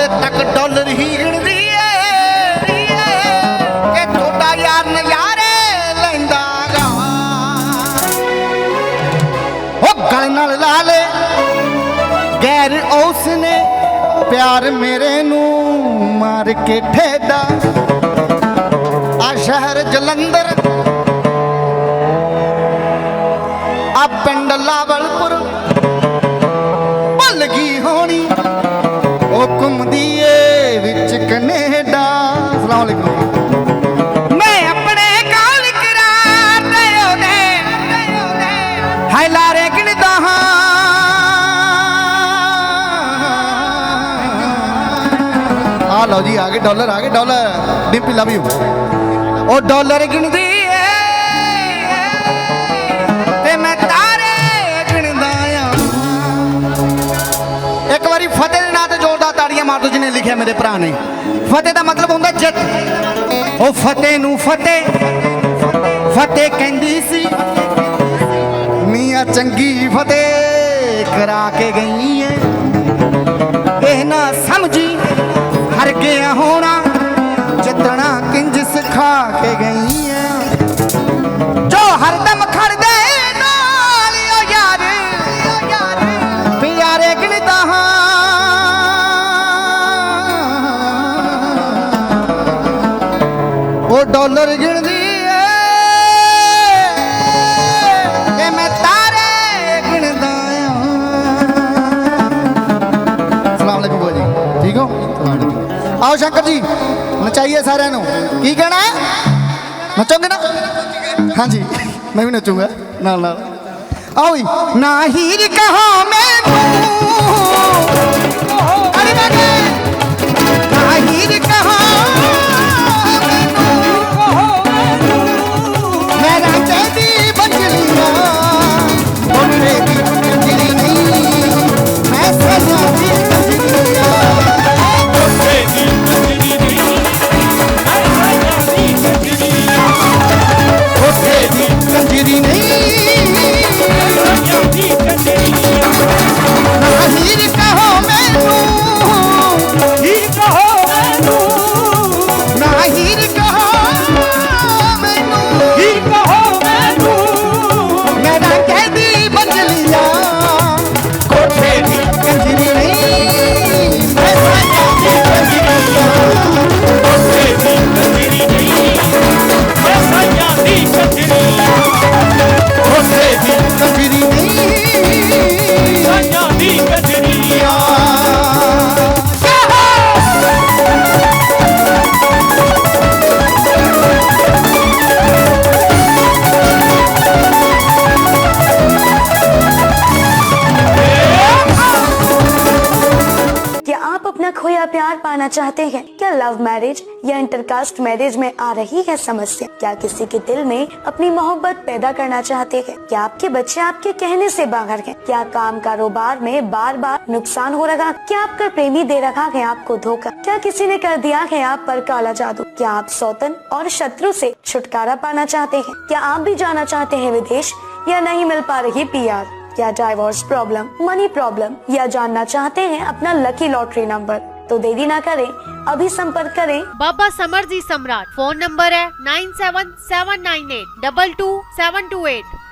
ਅਜੇ ਤੱਕ ਡਾਲਰ ਹੀ ਗਿਣਦੀ ਏ ਇਹ ਤੁਹਾਡਾ ਯਾਰ ਨਜ਼ਾਰੇ ਲੈਂਦਾ ਗਾ ਉਹ ਗਾਇ ਨਾਲ ਲਾ ਲੈ ਗੈਰ ਉਸ ਨੇ ਪਿਆਰ ਮੇਰੇ ਨੂੰ ਮਾਰ ਕੇ ਠੇਡਾ ਆ ਸ਼ਹਿਰ ਜਲੰਧਰ ਆ ਪਿੰਡ ਲਾਵਲਪੁਰ ਲਓ ਜੀ ਆ ਗਏ ਡਾਲਰ ਆ ਗਏ ਡਾਲਰ ਡਿੰਪੀ ਲਵ ਯੂ ਉਹ ਡਾਲਰ ਗਿਣਦੀ ਏ ਤੇ ਮੈਂ ਤਾਰੇ ਗਿਣਦਾ ਇੱਕ ਵਾਰੀ ਫਤਿਹ ਦੇ ਨਾਂ ਤੇ ਜ਼ੋਰਦਾਰ ਤਾੜੀਆਂ ਮਾਰ ਦੋ ਜਿਨੇ ਲਿਖਿਆ ਮੇਰੇ ਭਰਾ ਨੇ ਫਤਿਹ ਦਾ ਮਤਲਬ ਹੁੰਦਾ ਜਿੱਤ ਉਹ ਫਤਿਹ ਨੂੰ ਫਤਿਹ ਫਤਿਹ ਕਹਿੰਦੀ ਸੀ ਮੀਆਂ ਚੰਗੀ ਫਤਿਹ ਕਰਾ ਕੇ ਗਈ ਏ ਇਹ ਨਾ ਸਮਝੀ ਹਰ ਗਿਆ ਹੋਣਾ ਜਿੱਤਣਾ ਕਿੰਜ ਸਿਖਾ ਕੇ ਗਈ ਜੋ ਹਰ ਦਮ ਖੜਦੇ ਨਾਲ ਪਿਆਰੇ ਉਹ ਡਾਲਰ ਗਿਣ ਆਓ ਸ਼ੰਕਰ ਜੀ ਨਚਾਈਏ ਸਾਰਿਆਂ ਨੂੰ ਕੀ ਕਹਿਣਾ ਨਚੋਗੇ ਨਾ ਹਾਂਜੀ ਮੈਂ ਵੀ ਨਚੂਗਾ ਨਾਲ ਨਾਲ ਆਓ ਨਾ ਨਾਹੀਰ ਕਹਾ ਮੈਂ ਤੂੰ प्यार पाना चाहते हैं क्या लव मैरिज या इंटरकास्ट मैरिज में आ रही है समस्या क्या किसी के दिल में अपनी मोहब्बत पैदा करना चाहते हैं क्या आपके बच्चे आपके कहने से बाहर हैं क्या काम कारोबार में बार बार नुकसान हो रहा क्या आपका प्रेमी दे रखा है आपको धोखा क्या किसी ने कर दिया है आप पर काला जादू क्या आप सौतन और शत्रु से छुटकारा पाना चाहते हैं क्या आप भी जाना चाहते हैं विदेश या नहीं मिल पा रही पीआर क्या डाइवोर्स प्रॉब्लम मनी प्रॉब्लम या जानना चाहते हैं अपना लकी लॉटरी नंबर तो देरी ना करें अभी संपर्क करें बाबा समर जी सम्राट फोन नंबर है nine seven seven nine eight double two seven two eight